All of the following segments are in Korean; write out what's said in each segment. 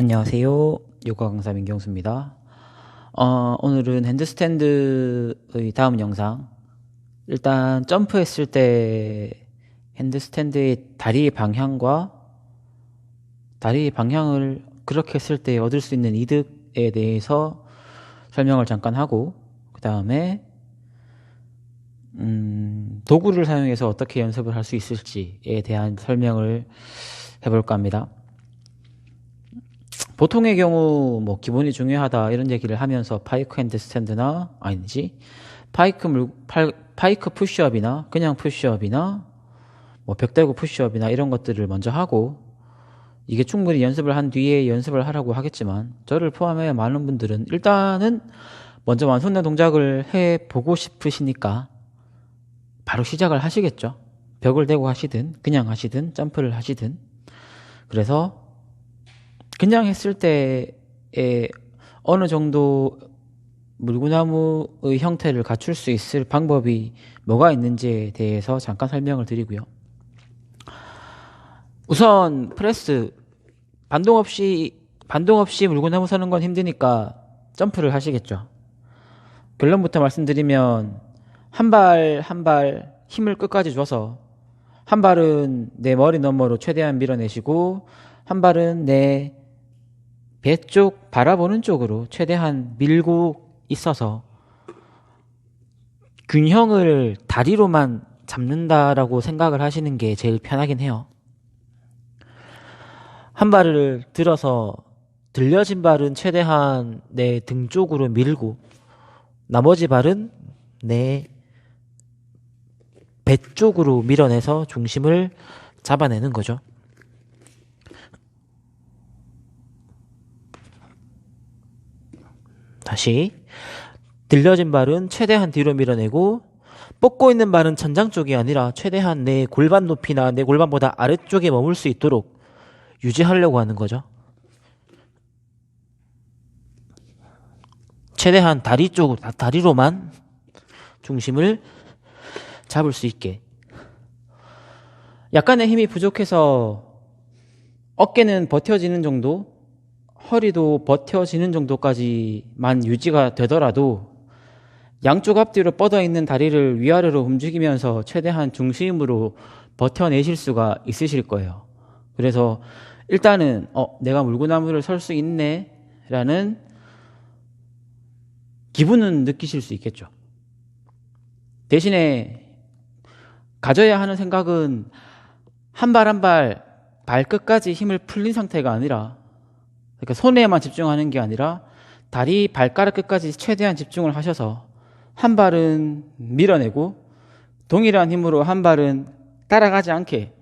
안녕하세요. 요가 강사 민경수입니다. 어, 오늘은 핸드스탠드의 다음 영상. 일단 점프했을 때 핸드스탠드의 다리의 방향과 다리의 방향을 그렇게 했을 때 얻을 수 있는 이득에 대해서 설명을 잠깐 하고 그 다음에 음, 도구를 사용해서 어떻게 연습을 할 수 있을지에 대한 설명을 해볼까 합니다. 보통의 경우 뭐 기본이 중요하다 이런 얘기를 하면서 파이크 핸드 스탠드나 아니지 파이크 물 파, 파이크 푸시업이나 그냥 푸시업이나 뭐 벽대고 푸시업이나 이런 것들을 먼저 하고 이게 충분히 연습을 한 뒤에 연습을 하라고 하겠지만 저를 포함해 많은 분들은 일단은 먼저 완손의 동작을 해 보고 싶으시니까 바로 시작을 하시겠죠. 벽을 대고 하시든 그냥 하시든 점프를 하시든 그래서 그냥 했을 때에 어느 정도 물구나무의 형태를 갖출 수 있을 방법이 뭐가 있는지에 대해서 잠깐 설명을 드리고요. 우선 프레스 반동 없이 반동 없이 물구나무 서는 건 힘드니까 점프를 하시겠죠. 결론부터 말씀드리면 한 발 한 발 힘을 끝까지 줘서 한 발은 내 머리 너머로 최대한 밀어내시고 한 발은 내 배 쪽 바라보는 쪽으로 최대한 밀고 있어서 균형을 다리로만 잡는다라고 생각을 하시는 게 제일 편하긴 해요. 한 발을 들어서 들려진 발은 최대한 내 등 쪽으로 밀고 나머지 발은 내 배 쪽으로 밀어내서 중심을 잡아내는 거죠. 다시 들려진 발은 최대한 뒤로 밀어내고 뻗고 있는 발은 천장 쪽이 아니라 최대한 내 골반 높이나 내 골반보다 아래쪽에 머물 수 있도록 유지하려고 하는 거죠. 최대한 다리 쪽으로, 다리로만 중심을 잡을 수 있게. 약간의 힘이 부족해서 어깨는 버텨지는 정도, 허리도 버텨지는 정도까지만 유지가 되더라도 양쪽 앞뒤로 뻗어 있는 다리를 위아래로 움직이면서 최대한 중심으로 버텨내실 수가 있으실 거예요. 그래서 일단은 어 내가 물구나무를 설 수 있네라는 기분은 느끼실 수 있겠죠. 대신에 가져야 하는 생각은 한 발 한 발 발끝까지 힘을 풀린 상태가 아니라 그러니까 손에만 집중하는 게 아니라 다리 발가락 끝까지 최대한 집중을 하셔서 한 발은 밀어내고 동일한 힘으로 한 발은 따라가지 않게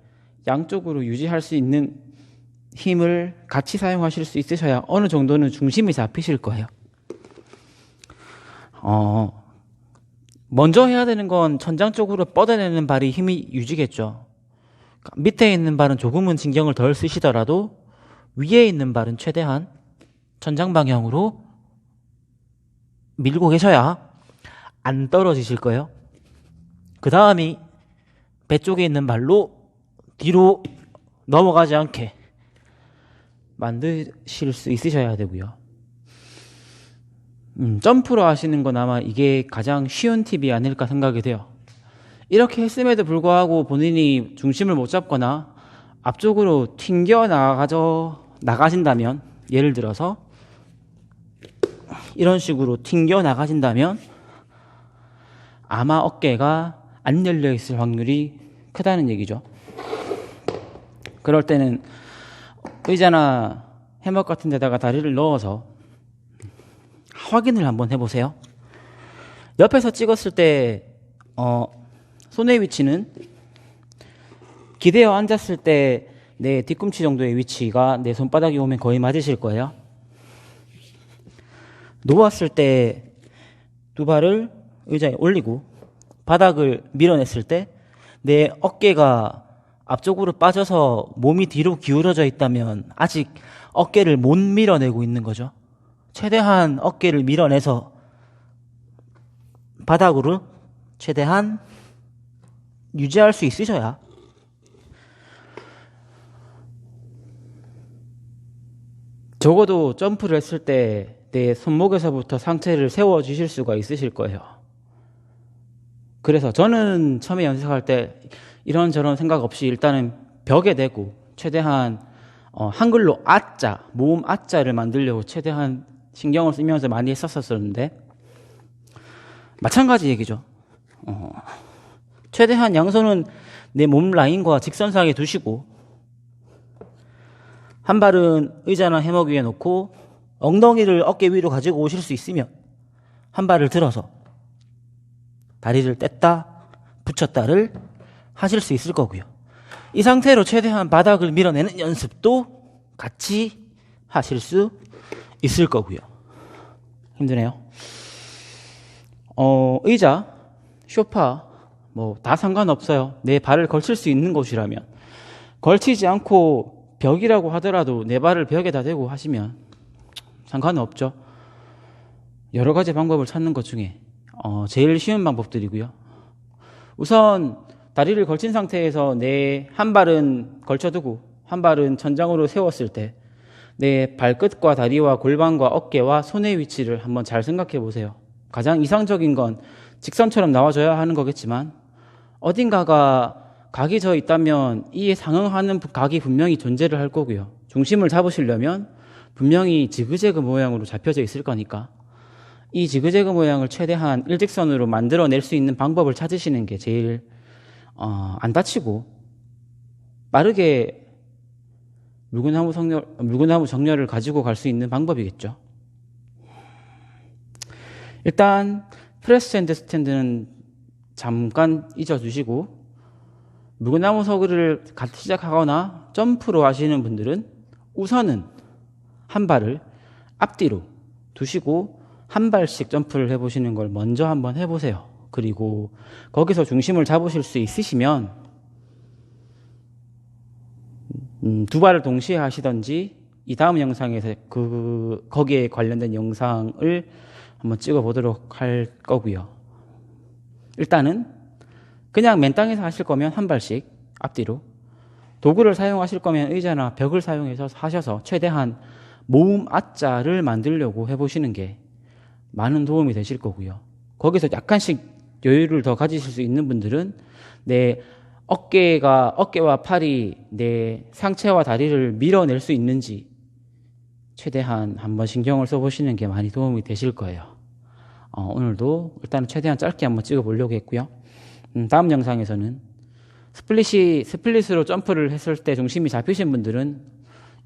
양쪽으로 유지할 수 있는 힘을 같이 사용하실 수 있으셔야 어느 정도는 중심이 잡히실 거예요. 어, 먼저 해야 되는 건 천장 쪽으로 뻗어내는 발이 힘이 유지겠죠. 밑에 있는 발은 조금은 신경을 덜 쓰시더라도 위에 있는 발은 최대한 천장 방향으로 밀고 계셔야 안 떨어지실 거예요. 그 다음이 배 쪽에 있는 발로 뒤로 넘어가지 않게 만드실 수 있으셔야 되고요. 음, 점프로 하시는 건 아마 이게 가장 쉬운 팁이 아닐까 생각이 돼요. 이렇게 했음에도 불구하고 본인이 중심을 못 잡거나 앞쪽으로 튕겨 나가져 나가신다면 예를 들어서 이런 식으로 튕겨 나가신다면 아마 어깨가 안 열려 있을 확률이 크다는 얘기죠. 그럴 때는 의자나 해먹 같은 데다가 다리를 넣어서 확인을 한번 해보세요. 옆에서 찍었을 때, 어, 손의 위치는 기대어 앉았을 때 내 뒤꿈치 정도의 위치가 내 손바닥이 오면 거의 맞으실 거예요. 누웠을 때 두 발을 의자에 올리고 바닥을 밀어냈을 때 내 어깨가 앞쪽으로 빠져서 몸이 뒤로 기울어져 있다면 아직 어깨를 못 밀어내고 있는 거죠. 최대한 어깨를 밀어내서 바닥으로 최대한 유지할 수 있으셔야 적어도 점프를 했을 때 내 손목에서부터 상체를 세워 주실 수가 있으실 거예요. 그래서 저는 처음에 연습할 때 이런저런 생각 없이 일단은 벽에 대고 최대한 어, 한글로 아자, 모음 아자를 만들려고 최대한 신경을 쓰면서 많이 했었었는데 마찬가지 얘기죠. 어, 최대한 양손은 내 몸 라인과 직선상에 두시고 한 발은 의자나 해먹 위에 놓고 엉덩이를 어깨 위로 가지고 오실 수 있으면 한 발을 들어서 다리를 뗐다 붙였다를 하실 수 있을 거고요. 이 상태로 최대한 바닥을 밀어내는 연습도 같이 하실 수 있을 거고요. 힘드네요. 어, 의자, 쇼파, 뭐 다 상관없어요. 내 발을 걸칠 수 있는 곳이라면 걸치지 않고 벽이라고 하더라도 내 발을 벽에다 대고 하시면 상관은 없죠. 여러 가지 방법을 찾는 것 중에 어, 제일 쉬운 방법들이고요. 우선 다리를 걸친 상태에서 내 한 발은 걸쳐두고 한 발은 천장으로 세웠을 때 내 발끝과 다리와 골반과 어깨와 손의 위치를 한번 잘 생각해 보세요. 가장 이상적인 건 직선처럼 나와줘야 하는 거겠지만 어딘가가 각이 져 있다면 이에 상응하는 각이 분명히 존재를 할 거고요. 중심을 잡으시려면 분명히 지그재그 모양으로 잡혀져 있을 거니까 이 지그재그 모양을 최대한 일직선으로 만들어낼 수 있는 방법을 찾으시는 게 제일 어, 안 다치고 빠르게 물구나무 정렬, 물구나무 정렬을 가지고 갈 수 있는 방법이겠죠. 일단 프레스 핸드 스탠드는 잠깐 잊어주시고 물구나무 서기를 같이 시작하거나 점프로 하시는 분들은 우선은 한 발을 앞뒤로 두시고 한 발씩 점프를 해보시는 걸 먼저 한번 해보세요. 그리고 거기서 중심을 잡으실 수 있으시면 음, 두 발을 동시에 하시던지 이 다음 영상에서 그 거기에 관련된 영상을 한번 찍어 보도록 할 거고요. 일단은 그냥 맨 땅에서 하실 거면 한 발씩 앞뒤로 도구를 사용하실 거면 의자나 벽을 사용해서 하셔서 최대한 모음 아자를 만들려고 해보시는 게 많은 도움이 되실 거고요. 거기서 약간씩 여유를 더 가지실 수 있는 분들은 내 어깨가 어깨와 팔이 내 상체와 다리를 밀어낼 수 있는지 최대한 한번 신경을 써보시는 게 많이 도움이 되실 거예요. 어, 오늘도 일단 최대한 짧게 한번 찍어보려고 했고요. 음, 다음 영상에서는 스플릿이 스플릿으로 점프를 했을 때 중심이 잡히신 분들은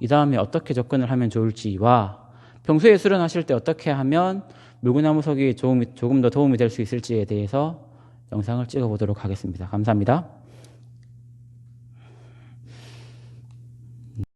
이 다음에 어떻게 접근을 하면 좋을지와 평소에 수련하실 때 어떻게 하면 물구나무 서기 조금 더 도움이 될 수 있을지에 대해서 영상을 찍어 보도록 하겠습니다. 감사합니다.